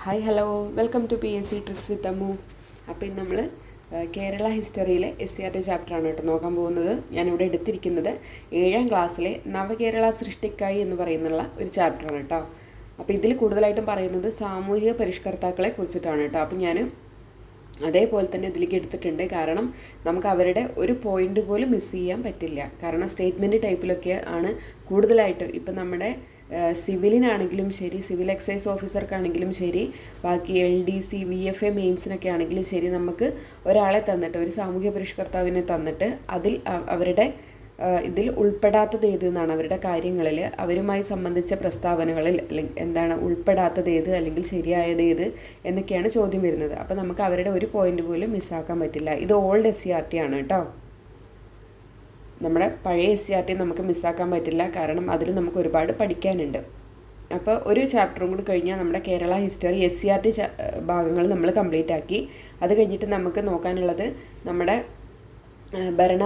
Hi hello welcome to P S C tricks with Ammu അപ്പോൾ ഇന്ന് നമ്മൾ കേരള ഹിസ്റ്ററിയിലെ എസ് സി ആർ ടി ചാപ്റ്ററാണ് കേട്ടോ നോക്കാൻ പോകുന്നത്. ഞാനിവിടെ എടുത്തിരിക്കുന്നത് ഏഴാം ക്ലാസ്സിലെ നവകേരള സൃഷ്ടിക്കായി എന്ന് പറയുന്നുള്ള ഒരു ചാപ്റ്ററാണ് കേട്ടോ. അപ്പോൾ ഇതിൽ കൂടുതലായിട്ടും പറയുന്നത് സാമൂഹിക പരിഷ്കർത്താക്കളെ കുറിച്ചിട്ടാണ് കേട്ടോ. അപ്പോൾ ഞാൻ അതേപോലെ തന്നെ ഇതിലേക്ക് എടുത്തിട്ടുണ്ട്. കാരണം നമുക്ക് അവരുടെ ഒരു പോയിന്റ് പോലും മിസ് ചെയ്യാൻ പറ്റില്ല. കാരണം സ്റ്റേറ്റ്മെന്റ് ടൈപ്പിലൊക്കെ ആണ് കൂടുതലായിട്ട് ഇപ്പം നമ്മുടെ സിവിലിനാണെങ്കിലും ശരി സിവിൽ എക്സൈസ് ഓഫീസർക്കാണെങ്കിലും ശരി ബാക്കി L D C V F A മെയിൻസിനൊക്കെ ആണെങ്കിലും ശരി നമുക്ക് ഒരാളെ തന്നിട്ട് ഒരു സാമൂഹ്യ പരിഷ്കർത്താവിനെ തന്നിട്ട് അതിൽ അവരുടെ ഇതിൽ ഉൾപ്പെടാത്തത് ഏത് എന്നാണ് അവരുടെ കാര്യങ്ങളിൽ അവരുമായി സംബന്ധിച്ച പ്രസ്താവനകളിൽ അല്ലെങ്കിൽ എന്താണ് ഉൾപ്പെടാത്തത് ഏത് അല്ലെങ്കിൽ ശരിയായത് ഏത് എന്നൊക്കെയാണ് ചോദ്യം വരുന്നത്. അപ്പോൾ നമുക്ക് അവരുടെ ഒരു പോയിന്റ് പോലും മിസ്സാക്കാൻ പറ്റില്ല. ഇത് old S C R T ആണ് കേട്ടോ. നമ്മുടെ പഴയ എസ് സി ആർ ടി നമുക്ക് മിസ്സാക്കാൻ പറ്റില്ല. കാരണം അതിൽ നമുക്ക് ഒരുപാട് പഠിക്കാനുണ്ട്. അപ്പോൾ ഒരു ചാപ്റ്ററും കൂടി കഴിഞ്ഞാൽ നമ്മുടെ Kerala history S C R T ഭാഗങ്ങൾ നമ്മൾ കംപ്ലീറ്റ് ആക്കി. അത് കഴിഞ്ഞിട്ട് നമുക്ക് നോക്കാനുള്ളത് നമ്മുടെ ഭരണ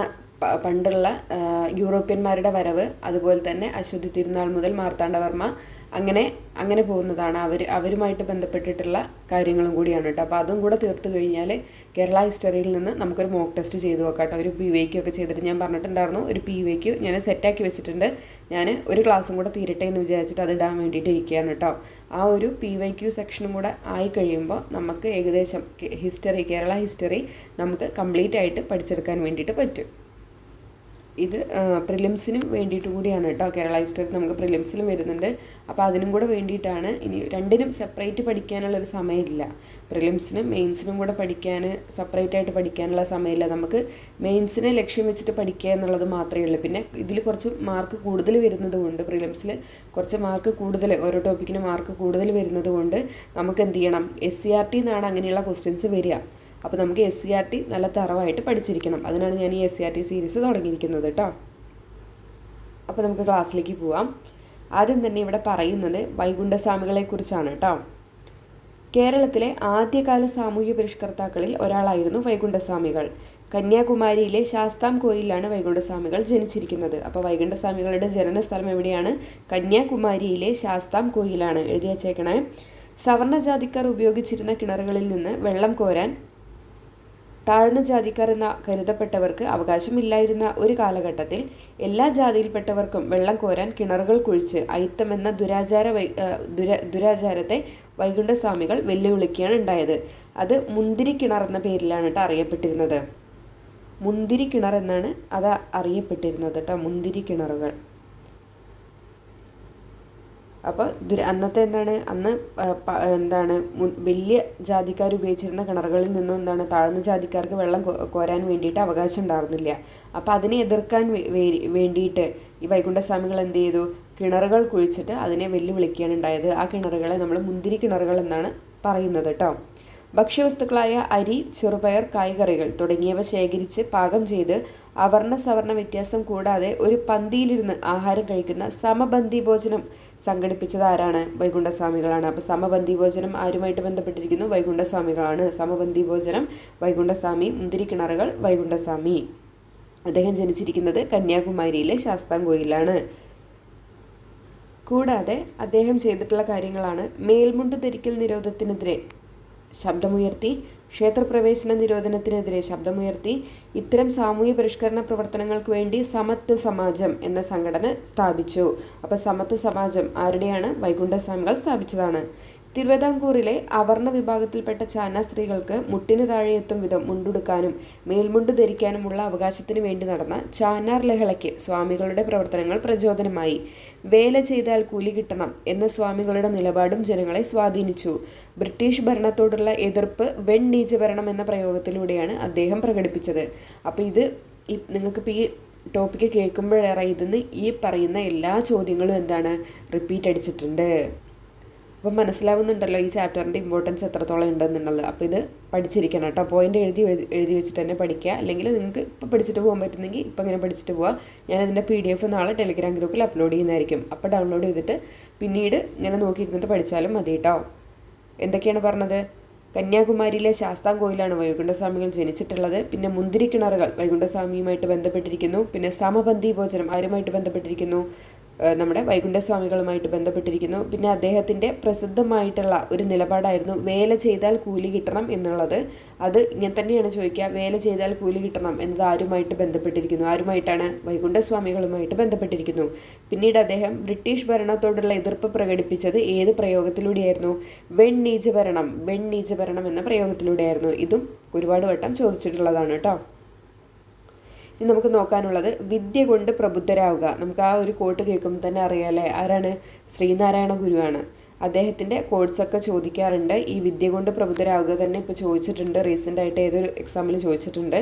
പണ്ടുള്ള യൂറോപ്യന്മാരുടെ വരവ്. അതുപോലെ തന്നെ അശ്വതി തിരുനാൾ മുതൽ മാർത്താണ്ഡവർമ്മ അങ്ങനെ അങ്ങനെ പോകുന്നതാണ് അവർ അവരുമായിട്ട് ബന്ധപ്പെട്ടിട്ടുള്ള കാര്യങ്ങളും കൂടിയാണ് കേട്ടോ. അപ്പോൾ അതും കൂടെ തീർത്ത് കഴിഞ്ഞാൽ കേരള ഹിസ്റ്ററിയിൽ നിന്ന് നമുക്കൊരു മോക്ക് ടെസ്റ്റ് ചെയ്ത് നോക്കാം കേട്ടോ. ഒരു പി വൈക്യു ഒക്കെ ചെയ്തിട്ട് ഞാൻ പറഞ്ഞിട്ടുണ്ടായിരുന്നു ഒരു പി വൈക്യു ഞാൻ സെറ്റാക്കി വെച്ചിട്ടുണ്ട്. ഞാൻ ഒരു ക്ലാസ്സും കൂടെ തീരട്ടെ എന്ന് വിചാരിച്ചിട്ട് അത് ഇടാൻ വേണ്ടിയിട്ട് ഇരിക്കുകയാണ് കേട്ടോ. ആ ഒരു പി വൈ ക്യു സെക്ഷനും കൂടെ ആയി കഴിയുമ്പോൾ നമുക്ക് ഏകദേശം ഹിസ്റ്ററി കേരള ഹിസ്റ്ററി നമുക്ക് കംപ്ലീറ്റ് ആയിട്ട് പഠിച്ചെടുക്കാൻ വേണ്ടിയിട്ട് പറ്റും. ഇത് പ്രിലിംസിനും വേണ്ടിയിട്ട് കൂടിയാണ് കേട്ടോ. കേരള ഹിസ്റ്ററി നമുക്ക് പ്രിലിംസിലും വരുന്നുണ്ട്. അപ്പോൾ അതിനും കൂടെ വേണ്ടിയിട്ടാണ് ഇനി രണ്ടിനും സെപ്പറേറ്റ് പഠിക്കാനുള്ള ഒരു സമയമില്ല. പ്രിലിംസിനും മെയിൻസിനും കൂടെ പഠിക്കാൻ സെപ്പറേറ്റ് ആയിട്ട് പഠിക്കാനുള്ള സമയമില്ല. നമുക്ക് മെയിൻസിനെ ലക്ഷ്യം വെച്ചിട്ട് പഠിക്കുക എന്നുള്ളത് മാത്രമേ ഉള്ളൂ. പിന്നെ ഇതിൽ കുറച്ച് മാർക്ക് കൂടുതൽ വരുന്നത് കൊണ്ട് പ്രിലിംസിൽ കുറച്ച് മാർക്ക് കൂടുതൽ ഓരോ ടോപ്പിക്കിന് മാർക്ക് കൂടുതൽ വരുന്നത് കൊണ്ട് നമുക്ക് എന്ത് ചെയ്യണം? എസ് സി ആർ ടി എന്നാണ് അങ്ങനെയുള്ള ക്വസ്റ്റ്യൻസ് വരിക. അപ്പോൾ നമുക്ക് എസ് സി ആർ ടി നല്ല തറവായിട്ട് പഠിച്ചിരിക്കണം. അതിനാണ് ഞാൻ ഈ S C R T series തുടങ്ങിയിരിക്കുന്നത് കേട്ടോ അപ്പോൾ നമുക്ക് ക്ലാസ്സിലേക്ക് പോവാം. ആദ്യം തന്നെ ഇവിടെ പറയുന്നത് വൈകുണ്ഠസ്വാമികളെക്കുറിച്ചാണ് കേട്ടോ കേരളത്തിലെ ആദ്യകാല സാമൂഹ്യ പരിഷ്കർത്താക്കളിൽ ഒരാളായിരുന്നു വൈകുണ്ഠസ്വാമികൾ. കന്യാകുമാരിയിലെ ശാസ്താം കോയിലാണ് വൈകുണ്ഠസ്വാമികൾ ജനിച്ചിരിക്കുന്നത്. അപ്പോൾ വൈകുണ്ഠസ്വാമികളുടെ ജനനസ്ഥലം എവിടെയാണ്? കന്യാകുമാരിയിലെ ശാസ്താം കോയിലാണ്. എഴുതി വച്ചേക്കണേ. സവർണജാതിക്കാർ ഉപയോഗിച്ചിരുന്ന കിണറുകളിൽ നിന്ന് വെള്ളം കോരാൻ താഴ്ന്ന ജാതിക്കാർ എന്ന കരുതപ്പെട്ടവർക്ക് അവകാശമില്ലായിരുന്ന ഒരു കാലഘട്ടത്തിൽ എല്ലാ ജാതിയിൽപ്പെട്ടവർക്കും വെള്ളം കോരാൻ കിണറുകൾ കുഴിച്ച് അയിത്തം എന്ന ദുരാചാര ദുര ദുരാചാരത്തെ വൈകുണ്ഠസ്വാമികൾ വെല്ലുവിളിക്കുകയാണ് ഉണ്ടായത്. അത് മുന്തിരി കിണർ എന്ന പേരിലാണ് കേട്ടോ അറിയപ്പെട്ടിരുന്നത്. മുന്തിരി കിണർ എന്നാണ് അത് അറിയപ്പെട്ടിരുന്നത് കേട്ടോ മുന്തിരി കിണറുകൾ. അപ്പോൾ അന്നത്തെ എന്താണ്? അന്ന് എന്താണ് വലിയ ജാതിക്കാർ ഉപയോഗിച്ചിരുന്ന കിണറുകളിൽ നിന്നും എന്താണ് താഴ്ന്ന ജാതിക്കാർക്ക് വെള്ളം കോരാൻ വേണ്ടിയിട്ട് അവകാശം ഉണ്ടായിരുന്നില്ല. അപ്പോൾ അതിനെ എതിർക്കാൻ വേണ്ടിയിട്ട് ഈ വൈകുണ്ഠസ്വാമികൾ എന്ത് ചെയ്തു? കിണറുകൾ കുഴിച്ചിട്ട് അതിനെ വെല്ലുവിളിക്കുകയാണ് ഉണ്ടായത്. ആ കിണറുകളെ നമ്മൾ മുന്തിരി കിണറുകൾ എന്നാണ് പറയുന്നത് കേട്ടോ ഭക്ഷ്യവസ്തുക്കളായ അരി ചെറുപയർ കായ്കറികൾ തുടങ്ങിയവ ശേഖരിച്ച് പാകം ചെയ്ത് അവർണ സവർണ വ്യത്യാസം കൂടാതെ ഒരു പന്തിയിലിരുന്ന് ആഹാരം കഴിക്കുന്ന സമബന്ധി ഭോജനം സംഘടിപ്പിച്ചത് ആരാണ് വൈകുണ്ഠസ്വാമികളാണ്? അപ്പോൾ സമബന്ധി ഭോജനം ആരുമായിട്ട് ബന്ധപ്പെട്ടിരിക്കുന്നു? വൈകുണ്ഠസ്വാമികളാണ്. സമബന്ധി ഭോജനം വൈകുണ്ഠസ്വാമി മുന്തിരി കിണറുകൾ വൈകുണ്ഠസ്വാമി. അദ്ദേഹം ജനിച്ചിരിക്കുന്നത് കന്യാകുമാരിയിലെ ശാസ്താംകോയിലാണ്. കൂടാതെ അദ്ദേഹം ചെയ്തിട്ടുള്ള കാര്യങ്ങളാണ് മേൽമുണ്ട് ധരിക്കൽ നിരോധത്തിനെതിരെ ശബ്ദമുയർത്തി ക്ഷേത്രപ്രവേശന നിരോധനത്തിനെതിരെ ശബ്ദമുയർത്തി ഇത്തരം സാമൂഹ്യ പരിഷ്കരണ പ്രവർത്തനങ്ങൾക്ക് വേണ്ടി സമത്വ സമാജം എന്ന സംഘടന സ്ഥാപിച്ചു. അപ്പോൾ സമത്വ സമാജം ആരുടെയാണ്? വൈകുണ്ഠസ്വാമികൾ സ്ഥാപിച്ചതാണ്. തിരുവിതാംകൂറിലെ അവർണ വിഭാഗത്തിൽപ്പെട്ട ചാന സ്ത്രീകൾക്ക് മുട്ടിനു താഴെ എത്തും വിധം മുണ്ടുടുക്കാനും മേൽമുണ്ട് ധരിക്കാനുമുള്ള അവകാശത്തിന് വേണ്ടി നടന്ന ചാനാർ ലഹളയ്ക്ക് സ്വാമികളുടെ പ്രവർത്തനങ്ങൾ പ്രചോദനമായി. വേല ചെയ്താൽ കൂലി കിട്ടണം എന്ന സ്വാമികളുടെ നിലപാടും ജനങ്ങളെ സ്വാധീനിച്ചു. ബ്രിട്ടീഷ് ഭരണത്തോടുള്ള എതിർപ്പ് വെൺ ഭരണം എന്ന പ്രയോഗത്തിലൂടെയാണ് അദ്ദേഹം പ്രകടിപ്പിച്ചത്. അപ്പോൾ ഇത് ഈ നിങ്ങൾക്കിപ്പോൾ ഈ ടോപ്പിക്ക് കേൾക്കുമ്പോഴേറെ ഇതിന്ന് ഈ പറയുന്ന എല്ലാ ചോദ്യങ്ങളും എന്താണ്? റിപ്പീറ്റ് അടിച്ചിട്ടുണ്ട്. അപ്പം മനസ്സിലാവുന്നുണ്ടല്ലോ ഈ ചാപ്റ്ററിന്റെ ഇമ്പോർട്ടൻസ് എത്രത്തോളം ഉണ്ടെന്നുള്ളത്. അപ്പോൾ ഇത് പഠിച്ചിരിക്കണം കേട്ടോ. പോയിന്റ് എഴുതി എഴുതി വെച്ചിട്ട് തന്നെ പഠിക്കുക. അല്ലെങ്കിൽ നിങ്ങൾക്ക് ഇപ്പോൾ പഠിച്ചിട്ട് പോകാൻ പറ്റുന്നെങ്കിൽ ഇപ്പം ഇങ്ങനെ പഠിച്ചിട്ട് പോവുക ഞാനതിന്റെ പി ഡി എഫ് നാളെ ടെലിഗ്രാം ഗ്രൂപ്പിൽ അപ്ലോഡ് ചെയ്യുന്നതായിരിക്കും. അപ്പോൾ ഡൗൺലോഡ് ചെയ്തിട്ട് പിന്നീട് ഇങ്ങനെ നോക്കിയിരുന്നിട്ട് പഠിച്ചാലും മതി കേട്ടോ. എന്തൊക്കെയാണ് പറഞ്ഞത്? കന്യാകുമാരിയിലെ ശാസ്താംകോയിലാണ് വൈകുണ്ഠസ്വാമികൾ ജനിച്ചിട്ടുള്ളത്. പിന്നെ മുന്തിരി കിണറുകൾ വൈകുണ്ഠസ്വാമിയുമായിട്ട് ബന്ധപ്പെട്ടിരിക്കുന്നു. പിന്നെ സമപന്തി ഭോജനം ആരുമായിട്ട് ബന്ധപ്പെട്ടിരിക്കുന്നു? നമ്മുടെ വൈകുണ്ഠസ്വാമികളുമായിട്ട് ബന്ധപ്പെട്ടിരിക്കുന്നു. പിന്നെ അദ്ദേഹത്തിന്റെ പ്രസിദ്ധമായിട്ടുള്ള ഒരു നിലപാടായിരുന്നു വേല ചെയ്താൽ കൂലി കിട്ടണം എന്നുള്ളത്. അത് ഇങ്ങനെ തന്നെയാണ് ചോദിക്കുക വേല ചെയ്താൽ കൂലി കിട്ടണം എന്നത് ആരുമായിട്ട് ബന്ധപ്പെട്ടിരിക്കുന്നു? ആരുമായിട്ടാണ് വൈകുണ്ഠസ്വാമികളുമായിട്ട് ബന്ധപ്പെട്ടിരിക്കുന്നു? പിന്നീട് അദ്ദേഹം ബ്രിട്ടീഷ് ഭരണത്തോടുള്ള എതിർപ്പ് പ്രകടിപ്പിച്ചത് ഏത് പ്രയോഗത്തിലൂടെയായിരുന്നു? വെണ്ണീജ ഭരണം വെണ്ണീജ ഭരണം എന്ന പ്രയോഗത്തിലൂടെയായിരുന്നു. ഇതും ഒരുപാട് വട്ടം ചോദിച്ചിട്ടുള്ളതാണ് കേട്ടോ. ഇനി നമുക്ക് നോക്കാനുള്ളത് വിദ്യ കൊണ്ട് പ്രബുദ്ധരാവുക. നമുക്ക് ആ ഒരു കോട്ട് കേൾക്കുമ്പോൾ തന്നെ അറിയാമല്ലേ ആരാണ്? ശ്രീനാരായണ ഗുരുവാണ്. അദ്ദേഹത്തിന്റെ കോഴ്സൊക്കെ ചോദിക്കാറുണ്ട്. ഈ വിദ്യ കൊണ്ട് പ്രബുദ്ധരാവുക തന്നെ ഇപ്പോൾ ചോദിച്ചിട്ടുണ്ട്. റീസെന്റ് ആയിട്ട് ഏതൊരു എക്സാമിൽ ചോദിച്ചിട്ടുണ്ട്.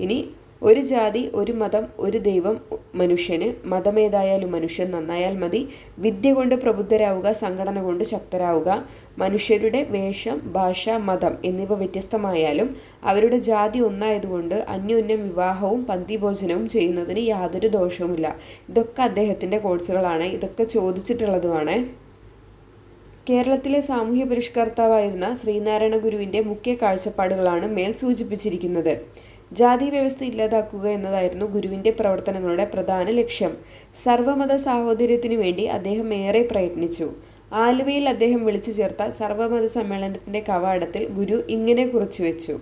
ഇനി ഒരു ജാതി ഒരു മതം ഒരു ദൈവം മനുഷ്യന് മതമേതായാലും മനുഷ്യൻ നന്നായാൽ മതി. വിദ്യ കൊണ്ട് പ്രബുദ്ധരാവുക സംഘടന കൊണ്ട് ശക്തരാവുക. മനുഷ്യരുടെ വേഷം ഭാഷ മതം എന്നിവ വ്യത്യസ്തമായാലും അവരുടെ ജാതി ഒന്നായതുകൊണ്ട് അന്യോന്യം വിവാഹവും പന്തിഭോജനവും ചെയ്യുന്നതിന് യാതൊരു ദോഷവുമില്ല. ഇതൊക്കെ അദ്ദേഹത്തിന്റെ കോഴ്സുകളാണ്. ഇതൊക്കെ ചോദിച്ചിട്ടുള്ളതുമാണ്. കേരളത്തിലെ സാമൂഹ്യ പരിഷ്കർത്താവായിരുന്ന ശ്രീനാരായണ ഗുരുവിന്റെ മുഖ്യ കാഴ്ചപ്പാടുകളാണ് മേൽ സൂചിപ്പിച്ചിരിക്കുന്നത്. ജാതി വ്യവസ്ഥ ഇല്ലാതാക്കുക എന്നതായിരുന്നു ഗുരുവിന്റെ പ്രവർത്തനങ്ങളുടെ പ്രധാന ലക്ഷ്യം. സർവമത സാഹോദര്യത്തിനു വേണ്ടി അദ്ദേഹം ഏറെ പ്രയത്നിച്ചു. ആലുവയിൽ അദ്ദേഹം വിളിച്ചു ചേർത്ത സർവമത സമ്മേളനത്തിന്റെ കവാടത്തിൽ ഗുരു ഇങ്ങനെ കുറിച്ചു വെച്ചു.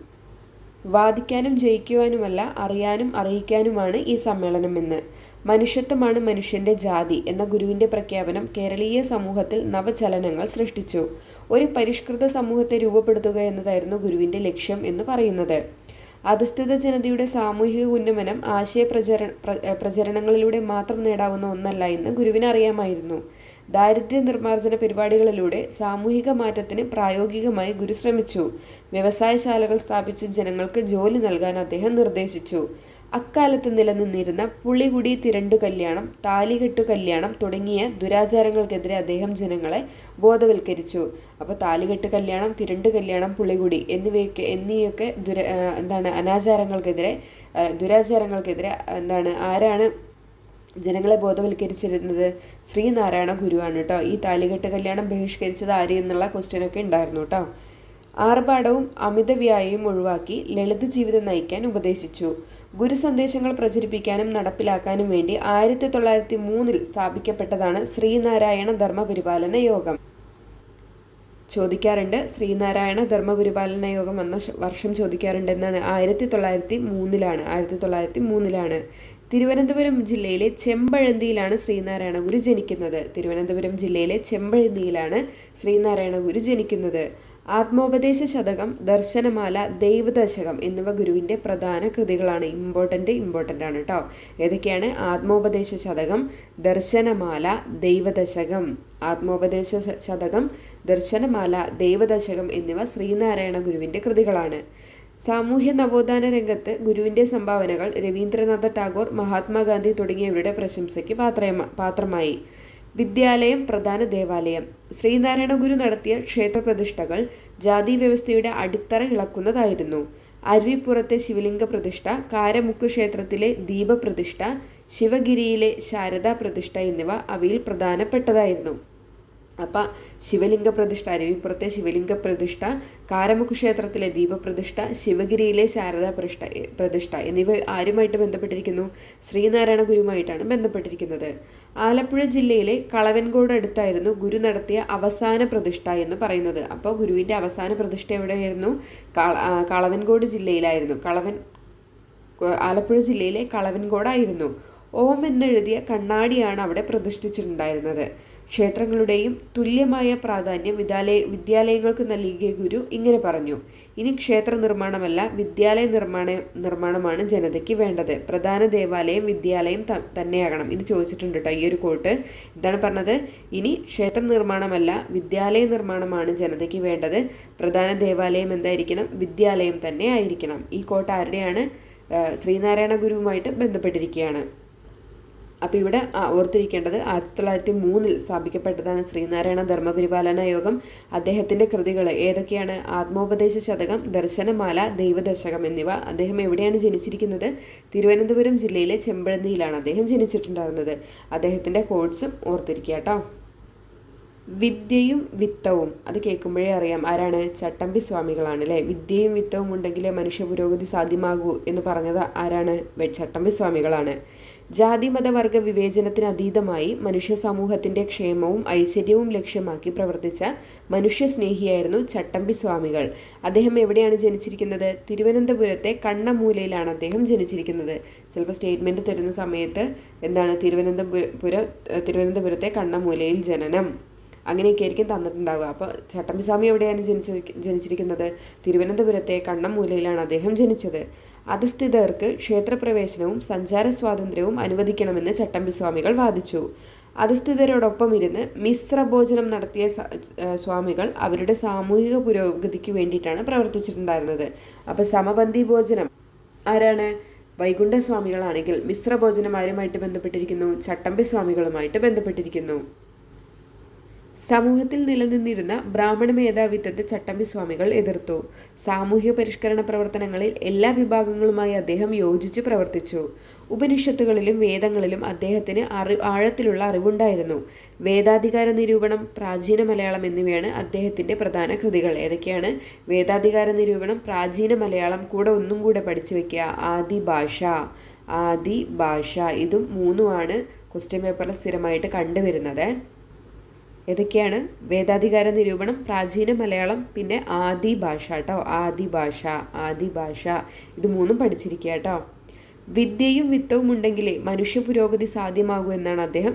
വാദിക്കാനും ജയിക്കുവാനുമല്ല അറിയാനും അറിയിക്കാനുമാണ് ഈ സമ്മേളനമെന്ന്. മനുഷ്യത്വമാണ് മനുഷ്യന്റെ ജാതി എന്ന ഗുരുവിന്റെ പ്രഖ്യാപനം കേരളീയ സമൂഹത്തിൽ നവചലനങ്ങൾ സൃഷ്ടിച്ചു. ഒരു പരിഷ്കൃത സമൂഹത്തെ രൂപപ്പെടുത്തുക എന്നതായിരുന്നു ഗുരുവിന്റെ ലക്ഷ്യം എന്ന് പറയുന്നത്. അധസ്ഥിത ജനതയുടെ സാമൂഹിക ഉന്നമനം ആശയ പ്രചര പ്രചരണങ്ങളിലൂടെ മാത്രം നേടാവുന്ന ഒന്നല്ല എന്ന് ഗുരുവിന് അറിയാമായിരുന്നു. ദാരിദ്ര്യ നിർമ്മാർജന പരിപാടികളിലൂടെ സാമൂഹിക മാറ്റത്തിന് പ്രായോഗികമായി ഗുരു ശ്രമിച്ചു. വ്യവസായശാലകൾ സ്ഥാപിച്ച് ജനങ്ങൾക്ക് ജോലി നൽകാൻ അദ്ദേഹം നിർദ്ദേശിച്ചു. അക്കാലത്ത് നിലനിന്നിരുന്ന പുളികുടി തിരണ്ടു കല്യാണം താലികെട്ടു കല്യാണം തുടങ്ങിയ ദുരാചാരങ്ങൾക്കെതിരെ അദ്ദേഹം ജനങ്ങളെ ബോധവൽക്കരിച്ചു. അപ്പോൾ താലികെട്ട് കല്യാണം തിരണ്ടു കല്യാണം പുളികുടി എന്നിവയൊക്കെ എന്നിവയൊക്കെ ദുര എന്താണ് അനാചാരങ്ങൾക്കെതിരെ ദുരാചാരങ്ങൾക്കെതിരെ എന്താണ് ആരാണ് ജനങ്ങളെ ബോധവൽക്കരിച്ചിരുന്നത് ശ്രീനാരായണ ഗുരുവാണ് കേട്ടോ. ഈ താലികെട്ട് കല്യാണം ബഹിഷ്കരിച്ചത് ആര് എന്നുള്ള ക്വസ്റ്റ്യനൊക്കെ ഉണ്ടായിരുന്നു കേട്ടോ. ആർഭാടവും അമിതവ്യായവും ഒഴിവാക്കി ലളിത ജീവിതം നയിക്കാൻ ഉപദേശിച്ചു. ഗുരു സന്ദേശങ്ങൾ പ്രചരിപ്പിക്കാനും നടപ്പിലാക്കാനും വേണ്ടി ആയിരത്തി തൊള്ളായിരത്തി മൂന്നിൽ സ്ഥാപിക്കപ്പെട്ടതാണ് ശ്രീനാരായണ ധർമ്മപരിപാലന യോഗം. ചോദിക്കാറുണ്ട് ശ്രീനാരായണ ധർമ്മപരിപാലന യോഗം എന്ന വർഷം ചോദിക്കാറുണ്ട് എന്നാണ് ആയിരത്തി തൊള്ളായിരത്തി മൂന്നിലാണ് ആയിരത്തി തൊള്ളായിരത്തി മൂന്നിലാണ് തിരുവനന്തപുരം ജില്ലയിലെ ചെമ്പഴന്തിയിലാണ് ശ്രീനാരായണ ഗുരു ജനിക്കുന്നത്. തിരുവനന്തപുരം ജില്ലയിലെ ചെമ്പഴന്തിയിലാണ് ശ്രീനാരായണ ഗുരു ജനിക്കുന്നത്. ആത്മോപദേശ ശതകം ദർശനമാല ദൈവദശകം എന്നിവ ഗുരുവിന്റെ പ്രധാന കൃതികളാണ്. ഇമ്പോർട്ടന്റ് ഇമ്പോർട്ടന്റ് ആണ് കേട്ടോ ഏതൊക്കെയാണ്? ആത്മോപദേശ ശതകം ദർശനമാല ദൈവദശകം. ആത്മോപദേശ ശതകം ദർശനമാല ദൈവദശകം എന്നിവ ശ്രീനാരായണ ഗുരുവിന്റെ കൃതികളാണ്. സാമൂഹ്യ നവോത്ഥാന രംഗത്ത് ഗുരുവിന്റെ സംഭാവനകൾ രവീന്ദ്രനാഥ ടാഗോർ മഹാത്മാഗാന്ധി തുടങ്ങിയവരുടെ പ്രശംസയ്ക്ക് പാത്രയമ പാത്രമായി. വിദ്യാലയം പ്രധാന ദേവാലയം. ശ്രീനാരായണ ഗുരു നടത്തിയ ക്ഷേത്രപ്രതിഷ്ഠകൾ ജാതി വ്യവസ്ഥയുടെ അടിത്തറ ഇളക്കുന്നതായിരുന്നു. അരുവിപ്പുറത്തെ ശിവലിംഗ പ്രതിഷ്ഠ കാരമുക്ക് ക്ഷേത്രത്തിലെ ദീപപ്രതിഷ്ഠ ശിവഗിരിയിലെ ശാരദാ പ്രതിഷ്ഠ എന്നിവ അവയിൽ പ്രധാനപ്പെട്ടതായിരുന്നു. അപ്പം ശിവലിംഗ പ്രതിഷ്ഠ അരുവിപ്പുറത്തെ ശിവലിംഗ പ്രതിഷ്ഠ കാരമുഖ ക്ഷേത്രത്തിലെ ദീപപ്രതിഷ്ഠ ശിവഗിരിയിലെ ശാരദാ പ്രതിഷ്ഠ പ്രതിഷ്ഠ എന്നിവ ആരുമായിട്ട് ബന്ധപ്പെട്ടിരിക്കുന്നു? ശ്രീനാരായണ ഗുരുവുമായിട്ടാണ് ബന്ധപ്പെട്ടിരിക്കുന്നത്. ആലപ്പുഴ ജില്ലയിലെ കളവൻകോട് അടുത്തായിരുന്നു ഗുരു നടത്തിയ അവസാന പ്രതിഷ്ഠ എന്ന് പറയുന്നത്. അപ്പോൾ ഗുരുവിന്റെ അവസാന പ്രതിഷ്ഠ എവിടെയായിരുന്നു? കളവൻകോട് ജില്ലയിലായിരുന്നു. കളവൻ ആലപ്പുഴ ജില്ലയിലെ കളവൻകോടായിരുന്നു. ഓം എന്നെഴുതിയ കണ്ണാടിയാണ് അവിടെ പ്രതിഷ്ഠിച്ചിട്ടുണ്ടായിരുന്നത്. ക്ഷേത്രങ്ങളുടെയും തുല്യമായ പ്രാധാന്യം വിദ്യാലയ വിദ്യാലയങ്ങൾക്ക് നൽകിയ ഗുരു ഇങ്ങനെ പറഞ്ഞു. ഇനി ക്ഷേത്ര നിർമ്മാണമല്ല വിദ്യാലയ നിർമ്മാണ നിർമ്മാണമാണ് ജനതയ്ക്ക് വേണ്ടത്. പ്രധാന ദേവാലയം വിദ്യാലയം തന്നെയാകണം. ഇത് ചോദിച്ചിട്ടുണ്ട് കേട്ടോ ഈ ഒരു കോട്ട് എന്താണ് പറഞ്ഞത്. ഇനി ക്ഷേത്ര നിർമ്മാണമല്ല വിദ്യാലയ നിർമ്മാണമാണ് ജനതയ്ക്ക് വേണ്ടത്. പ്രധാന ദേവാലയം എന്തായിരിക്കണം? വിദ്യാലയം തന്നെ ആയിരിക്കണം. ഈ കോട്ട് ആരുടെയാണ്? ശ്രീനാരായണ ഗുരുവുമായിട്ട് ബന്ധപ്പെട്ടിരിക്കുകയാണ്. അപ്പോൾ ഇവിടെ ഓർത്തിരിക്കേണ്ടത് ആയിരത്തി തൊള്ളായിരത്തി മൂന്നിൽ സ്ഥാപിക്കപ്പെട്ടതാണ് ശ്രീനാരായണ ധർമ്മപരിപാലന യോഗം. അദ്ദേഹത്തിന്റെ കൃതികൾ ഏതൊക്കെയാണ്? ആത്മോപദേശ ശതകം ദർശനമാല ദൈവദശകം എന്നിവ. അദ്ദേഹം എവിടെയാണ് ജനിച്ചിരിക്കുന്നത്? തിരുവനന്തപുരം ജില്ലയിലെ ചെമ്പഴന്തിയിലാണ് അദ്ദേഹം ജനിച്ചിട്ടുണ്ടായിരുന്നത്. അദ്ദേഹത്തിന്റെ കോഴ്സും ഓർത്തിരിക്കുക കേട്ടോ. വിദ്യയും വിത്തവും. അത് കേൾക്കുമ്പോഴേ അറിയാം ആരാണ്? ചട്ടമ്പി സ്വാമികളാണ് അല്ലേ? വിദ്യയും വിത്തവും ഉണ്ടെങ്കിലേ മനുഷ്യ പുരോഗതി സാധ്യമാകൂ എന്ന് പറഞ്ഞത് ആരാണ്? ചട്ടമ്പി സ്വാമികളാണ്. ജാതി മതവർഗ വിവേചനത്തിന് അതീതമായി മനുഷ്യ സമൂഹത്തിന്റെ ക്ഷേമവും ഐശ്വര്യവും ലക്ഷ്യമാക്കി പ്രവർത്തിച്ച മനുഷ്യസ്നേഹിയായിരുന്നു ചട്ടമ്പി സ്വാമികൾ. അദ്ദേഹം എവിടെയാണ് ജനിച്ചിരിക്കുന്നത്? തിരുവനന്തപുരത്തെ കണ്ണമൂലയിലാണ് അദ്ദേഹം ജനിച്ചിരിക്കുന്നത്. ചിലപ്പോൾ സ്റ്റേറ്റ്മെന്റ് തരുന്ന സമയത്ത് എന്താണ് തിരുവനന്തപുരം തിരുവനന്തപുരത്തെ കണ്ണമൂലയിൽ ജനനം അങ്ങനെയൊക്കെ ആയിരിക്കും തന്നിട്ടുണ്ടാവുക അപ്പോൾ ചട്ടമ്പിസ്വാമി എവിടെയാണ് ജനിച്ച ജനിച്ചിരിക്കുന്നത്? തിരുവനന്തപുരത്തെ കണ്ണമൂലയിലാണ് അദ്ദേഹം ജനിച്ചത്. അധസ്ഥിതർക്ക് ക്ഷേത്രപ്രവേശനവും സഞ്ചാര സ്വാതന്ത്ര്യവും അനുവദിക്കണമെന്ന് ചട്ടമ്പിസ്വാമികൾ വാദിച്ചു. അധസ്ഥിതരോടൊപ്പം ഇരുന്ന് മിശ്രഭോജനം നടത്തിയ സ്വാമികൾ അവരുടെ സാമൂഹിക പുരോഗതിക്ക് വേണ്ടിയിട്ടാണ് പ്രവർത്തിച്ചിട്ടുണ്ടായിരുന്നത്. അപ്പോൾ സമപന്തി ഭോജനം ആരാണ്? വൈകുണ്ഠ സ്വാമികളാണെങ്കിൽ മിശ്രഭോജനം ആരുമായിട്ട് ബന്ധപ്പെട്ടിരിക്കുന്നു? ചട്ടമ്പി സ്വാമികളുമായിട്ട് ബന്ധപ്പെട്ടിരിക്കുന്നു. സമൂഹത്തിൽ നിലനിന്നിരുന്ന ബ്രാഹ്മണ മേധാവിത്വത്തെ ചട്ടമ്പി സ്വാമികൾ എതിർത്തു. സാമൂഹ്യ പരിഷ്കരണ പ്രവർത്തനങ്ങളിൽ എല്ലാ വിഭാഗങ്ങളുമായി അദ്ദേഹം യോജിച്ച് പ്രവർത്തിച്ചു. ഉപനിഷത്തുകളിലും വേദങ്ങളിലും അദ്ദേഹത്തിന് അറി ആഴത്തിലുള്ള അറിവുണ്ടായിരുന്നു. വേദാധികാര നിരൂപണം പ്രാചീന മലയാളം എന്നിവയാണ് അദ്ദേഹത്തിന്റെ പ്രധാന കൃതികൾ. ഏതൊക്കെയാണ്? വേദാധികാര നിരൂപണം പ്രാചീന മലയാളം കൂടെ ഒന്നും കൂടെ പഠിച്ചു വെക്കുക. ആദി ഭാഷ. ആദി ഭാഷ. ഇതും മൂന്നുമാണ് ക്വസ്റ്റ്യൻ പേപ്പറിൽ സ്ഥിരമായിട്ട് കണ്ടുവരുന്നത്. ഏതൊക്കെയാണ്? വേദാധികാര നിരൂപണം പ്രാചീന മലയാളം പിന്നെ ആദി ഭാഷ കേട്ടോ ആദി ഭാഷ ആദി ഭാഷ ഇത് മൂന്നും പഠിച്ചിരിക്കുക കേട്ടോ വിദ്യയും വിത്തവും ഉണ്ടെങ്കിലേ മനുഷ്യ പുരോഗതി സാധ്യമാകൂ എന്നാണ് അദ്ദേഹം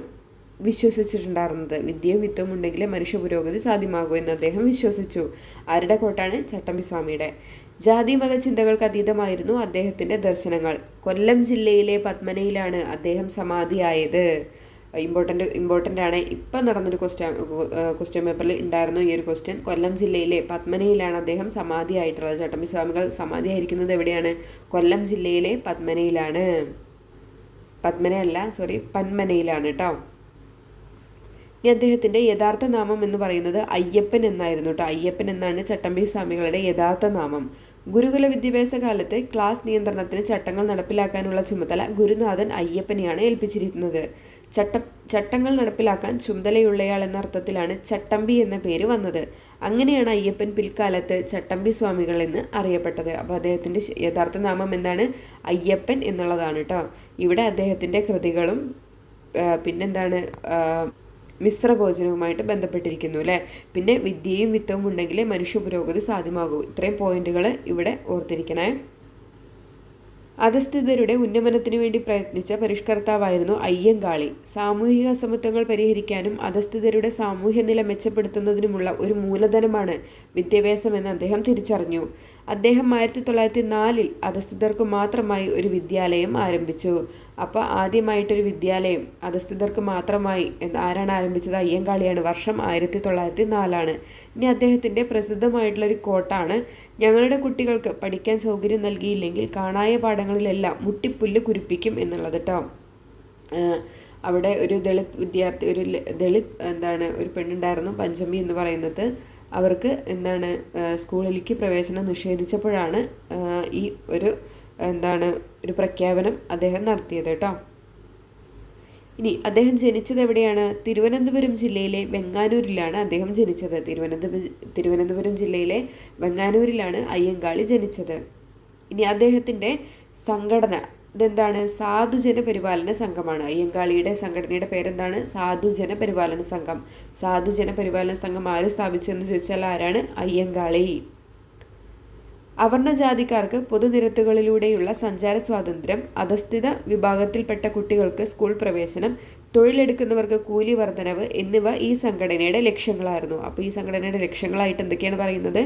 വിശ്വസിച്ചിട്ടുണ്ടായിരുന്നത്. വിദ്യയും വിത്തവും ഉണ്ടെങ്കിലേ മനുഷ്യ പുരോഗതി സാധ്യമാകൂ എന്ന് അദ്ദേഹം വിശ്വസിച്ചു. ആരുടെ കോട്ടാണ്? ചട്ടമ്പി സ്വാമിയുടെ ജാതി മത ചിന്തകൾക്ക് അതീതമായിരുന്നു അദ്ദേഹത്തിന്റെ ദർശനങ്ങൾ. കൊല്ലം ജില്ലയിലെ പത്മനയിലാണ് അദ്ദേഹം സമാധിയായത്. ഇമ്പോർട്ടന്റ് ഇമ്പോർട്ടന്റ് ആണ്. ഇപ്പം നടന്നൊരു ക്വസ്റ്റ്യൻ ക്വസ്റ്റ്യൻ പേപ്പറിൽ ഉണ്ടായിരുന്നു ഈ ഒരു ക്വസ്റ്റ്യൻ കൊല്ലം ജില്ലയിലെ പത്മനയിലാണ് അദ്ദേഹം സമാധി ആയിട്ടുള്ളത് ചട്ടമ്പി സ്വാമികൾ സമാധി ആയിരിക്കുന്നത് എവിടെയാണ്? കൊല്ലം ജില്ലയിലെ പത്മനയിലാണ്. പത്മനയല്ല സോറി പന്മനയിലാണ് കേട്ടോ ഇനി അദ്ദേഹത്തിന്റെ യഥാർത്ഥ നാമം എന്ന് പറയുന്നത് അയ്യപ്പൻ എന്നായിരുന്നു കേട്ടോ അയ്യപ്പൻ എന്നാണ് ചട്ടമ്പി സ്വാമികളുടെ യഥാർത്ഥ നാമം. ഗുരുകുല വിദ്യാഭ്യാസ കാലത്ത് ക്ലാസ് നിയന്ത്രണത്തിന് ചട്ടങ്ങൾ നടപ്പിലാക്കാനുള്ള ചുമതല ഗുരുനാഥൻ അയ്യപ്പനെയാണ് ഏൽപ്പിച്ചിരിക്കുന്നത്. ചട്ട ചട്ടങ്ങൾ നടപ്പിലാക്കാൻ ചുമതലയുള്ളയാൾ എന്ന അർത്ഥത്തിലാണ് ചട്ടമ്പി എന്ന പേര് വന്നത്. അങ്ങനെയാണ് അയ്യപ്പൻ പിൽക്കാലത്ത് ചട്ടമ്പി സ്വാമികൾ എന്ന് അറിയപ്പെട്ടത്. അപ്പോൾ അദ്ദേഹത്തിന്റെ യഥാർത്ഥ നാമം എന്താണ്? അയ്യപ്പൻ എന്നുള്ളതാണ് കേട്ടോ ഇവിടെ അദ്ദേഹത്തിന്റെ കൃതികളും പിന്നെന്താണ്? മിശ്രഭോജനവുമായിട്ട് ബന്ധപ്പെട്ടിരിക്കുന്നു അല്ലേ പിന്നെ വിദ്യയും വിത്തവും ഉണ്ടെങ്കിലേ മനുഷ്യ പുരോഗതി സാധ്യമാകൂ. ഇത്രയും പോയിന്റുകൾ ഇവിടെ ഓർത്തിരിക്കണേ. അധസ്ഥിതരുടെ ഉന്നമനത്തിനു വേണ്ടി പ്രയത്നിച്ച പരിഷ്കർത്താവായിരുന്നു അയ്യങ്കാളി. സാമൂഹിക അസമത്വങ്ങൾ പരിഹരിക്കാനും അധസ്ഥിതരുടെ സാമൂഹ്യ നില മെച്ചപ്പെടുത്തുന്നതിനുമുള്ള ഒരു മൂലധനമാണ് വിദ്യാഭ്യാസമെന്ന് അദ്ദേഹം തിരിച്ചറിഞ്ഞു. അദ്ദേഹം ആയിരത്തി തൊള്ളായിരത്തി നാലിൽ അധസ്ഥിതർക്ക് മാത്രമായി ഒരു വിദ്യാലയം ആരംഭിച്ചു. അപ്പോൾ ആദ്യമായിട്ടൊരു വിദ്യാലയം അധസ്ഥിതർക്ക് മാത്രമായി എന്ന് ആരാണ് ആരംഭിച്ചത്? അയ്യങ്കാളിയാണ്. വർഷം ആയിരത്തി തൊള്ളായിരത്തി നാലാണ് ഇനി അദ്ദേഹത്തിന്റെ പ്രസിദ്ധമായിട്ടുള്ള ഒരു കോട്ടാണ് ഞങ്ങളുടെ കുട്ടികൾക്ക് പഠിക്കാൻ സൗകര്യം നൽകിയില്ലെങ്കിൽ കാണായ പാഠങ്ങളിലെല്ലാം മുട്ടിപ്പുല്ല് കുരിപ്പിക്കും എന്നുള്ളത് കേട്ടോ അവിടെ ഒരു ദളിത് വിദ്യാർത്ഥി ഒരു ദളിത് എന്താണ് ഒരു പെണ്ണുണ്ടായിരുന്നു പഞ്ചമി എന്ന് പറയുന്നത്. അവർക്ക് എന്താണ് സ്കൂളിലേക്ക് പ്രവേശനം നിഷേധിച്ചപ്പോഴാണ് ഈ ഒരു എന്താണ് ഒരു പ്രഖ്യാപനം അദ്ദേഹം നടത്തിയത് കേട്ടോ ഇനി അദ്ദേഹം ജനിച്ചത് എവിടെയാണ്? തിരുവനന്തപുരം ജില്ലയിലെ വെങ്ങാനൂരിലാണ് അദ്ദേഹം ജനിച്ചത്. തിരുവനന്തപുരം തിരുവനന്തപുരം ജില്ലയിലെ വെങ്ങാനൂരിലാണ് അയ്യങ്കാളി ജനിച്ചത്. ഇനി അദ്ദേഹത്തിന്റെ സംഘടന ഇതെന്താണ്? സാധുജന പരിപാലന സംഘമാണ്. അയ്യങ്കാളിയുടെ സംഘടനയുടെ പേരെന്താണ്? സാധുജന പരിപാലന സംഘം. സാധുജന പരിപാലന സംഘം ആര് സ്ഥാപിച്ചു എന്ന് ചോദിച്ചാൽ ആരാണ്? അയ്യങ്കാളി. അവർണജാതിക്കാർക്ക് പൊതുനിരത്തുകളിലൂടെയുള്ള സഞ്ചാര സ്വാതന്ത്ര്യം അധസ്ഥിത വിഭാഗത്തിൽപ്പെട്ട കുട്ടികൾക്ക് സ്കൂൾ പ്രവേശനം തൊഴിലെടുക്കുന്നവർക്ക് കൂലി വർധനവ് എന്നിവ ഈ സംഘടനയുടെ ലക്ഷ്യങ്ങളായിരുന്നു. അപ്പോൾ ഈ സംഘടനയുടെ ലക്ഷ്യങ്ങളായിട്ട് എന്തൊക്കെയാണ് പറയുന്നത്?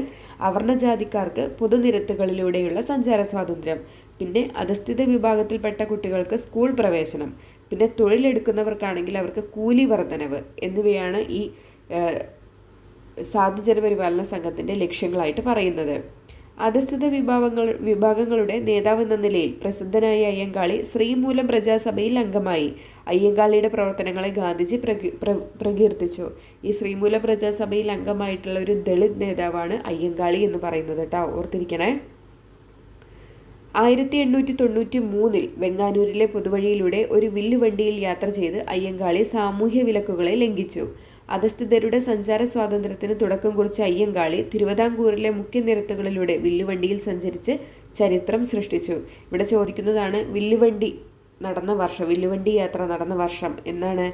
അവർണജാതിക്കാർക്ക് പൊതുനിരത്തുകളിലൂടെയുള്ള സഞ്ചാര സ്വാതന്ത്ര്യം പിന്നെ അധസ്ഥിത വിഭാഗത്തിൽപ്പെട്ട കുട്ടികൾക്ക് സ്കൂൾ പ്രവേശനം പിന്നെ തൊഴിലെടുക്കുന്നവർക്കാണെങ്കിൽ അവർക്ക് കൂലി വർധനവ് എന്നിവയാണ് ഈ സാധുജന പരിപാലന സംഘത്തിന്റെ ലക്ഷ്യങ്ങളായിട്ട് പറയുന്നത്. അധസ്ഥിത വിഭാഗങ്ങൾ വിഭാഗങ്ങളുടെ നേതാവെന്ന നിലയിൽ പ്രസിദ്ധനായ അയ്യങ്കാളി ശ്രീമൂലം പ്രജാസഭയിൽ അംഗമായി. അയ്യങ്കാളിയുടെ പ്രവർത്തനങ്ങളെ ഗാന്ധിജി പ്രകീർത്തിച്ചു. ഈ ശ്രീമൂല പ്രജാസഭയിൽ അംഗമായിട്ടുള്ള ഒരു ദളിത് നേതാവാണ് അയ്യങ്കാളി എന്ന് പറയുന്നത് കേട്ടോ. ഓർത്തിരിക്കണേ. ആയിരത്തി എണ്ണൂറ്റി തൊണ്ണൂറ്റി മൂന്നിൽ വെങ്ങാനൂരിലെ പൊതുവഴിയിലൂടെ ഒരു വില്ലുവണ്ടിയിൽ യാത്ര ചെയ്ത് അയ്യങ്കാളി സാമൂഹ്യ വിലക്കുകളെ ലംഘിച്ചു. അധസ്ഥിതരുടെ സഞ്ചാര സ്വാതന്ത്ര്യത്തിന് തുടക്കം കുറിച്ച അയ്യങ്കാളി തിരുവിതാംകൂറിലെ മുഖ്യ നിരത്തുകളിലൂടെ വില്ലുവണ്ടിയിൽ സഞ്ചരിച്ച് ചരിത്രം സൃഷ്ടിച്ചു. ഇവിടെ ചോദിക്കുന്നതാണ് വില്ലുവണ്ടി നടന്ന വർഷം വില്ലുവണ്ടി യാത്ര നടന്ന വർഷം എന്നാണ്.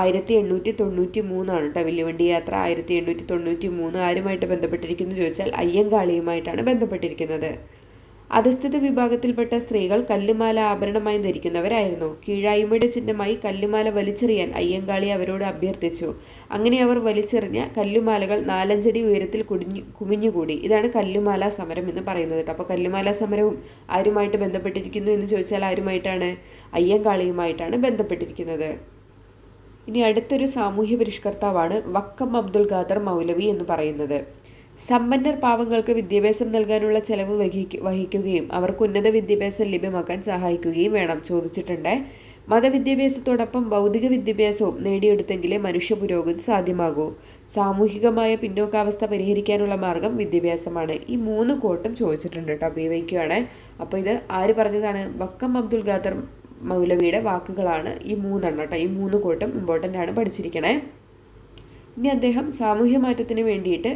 ആയിരത്തി എണ്ണൂറ്റി തൊണ്ണൂറ്റി മൂന്നാണ് കേട്ടോ വില്ലുവണ്ടി യാത്ര. ആയിരത്തി എണ്ണൂറ്റി തൊണ്ണൂറ്റി മൂന്ന് ആരുമായിട്ട് ബന്ധപ്പെട്ടിരിക്കുന്നു ചോദിച്ചാൽ അയ്യങ്കാളിയുമായിട്ടാണ് ബന്ധപ്പെട്ടിരിക്കുന്നത്. അധസ്ഥിത വിഭാഗത്തിൽപ്പെട്ട സ്ത്രീകൾ കല്ലുമാല ആഭരണമായി ധരിക്കുന്നവരായിരുന്നു. കീഴായ്മയുടെ ചിഹ്നമായി കല്ലുമാല വലിച്ചെറിയാൻ അയ്യങ്കാളി അവരോട് അഭ്യർത്ഥിച്ചു. അങ്ങനെ അവർ വലിച്ചെറിഞ്ഞ കല്ലുമാലകൾ നാലഞ്ചടി ഉയരത്തിൽ കുടിഞ്ഞു കുമിഞ്ഞുകൂടി. ഇതാണ് കല്ലുമാല സമരം എന്ന് പറയുന്നത് കേട്ടോ. അപ്പോൾ കല്ലുമാല സമരവും ആരുമായിട്ട് ബന്ധപ്പെട്ടിരിക്കുന്നു എന്ന് ചോദിച്ചാൽ ആരുമായിട്ടാണ്? അയ്യങ്കാളിയുമായിട്ടാണ് ബന്ധപ്പെട്ടിരിക്കുന്നത്. ഇനി അടുത്തൊരു സാമൂഹ്യ പരിഷ്കർത്താവാണ് വക്കം അബ്ദുൽ ഖാദർ മൗലവി എന്ന് പറയുന്നത്. സമ്പന്നർ പാവങ്ങൾക്ക് വിദ്യാഭ്യാസം നൽകാനുള്ള ചെലവ് വഹിക്കുകയും അവർക്ക് ഉന്നത വിദ്യാഭ്യാസം ലഭ്യമാക്കാൻ സഹായിക്കുകയും വേണം ചോദിച്ചിട്ടുണ്ട്. മതവിദ്യാഭ്യാസത്തോടൊപ്പം ഭൗതിക വിദ്യാഭ്യാസവും നേടിയെടുത്തെങ്കിലേ മനുഷ്യ പുരോഗതി സാധ്യമാകൂ. സാമൂഹികമായ പിന്നോക്കാവസ്ഥ പരിഹരിക്കാനുള്ള മാർഗം വിദ്യാഭ്യാസമാണ്. ഈ മൂന്ന് കോട്ടും ചോദിച്ചിട്ടുണ്ട് കേട്ടോ പി വൈക്കുവാണ് അപ്പോൾ ഇത് ആര് പറഞ്ഞതാണ്? വക്കം അബ്ദുൽ ഖാദർ മൗലവിയുടെ വാക്കുകളാണ് ഈ മൂന്നെണ്ണം കേട്ടോ. ഈ മൂന്ന് കോട്ടും ഇമ്പോർട്ടന്റ് ആണ് പഠിച്ചിരിക്കണേ. ഇനി അദ്ദേഹം സാമൂഹ്യ മാറ്റത്തിന് വേണ്ടിയിട്ട്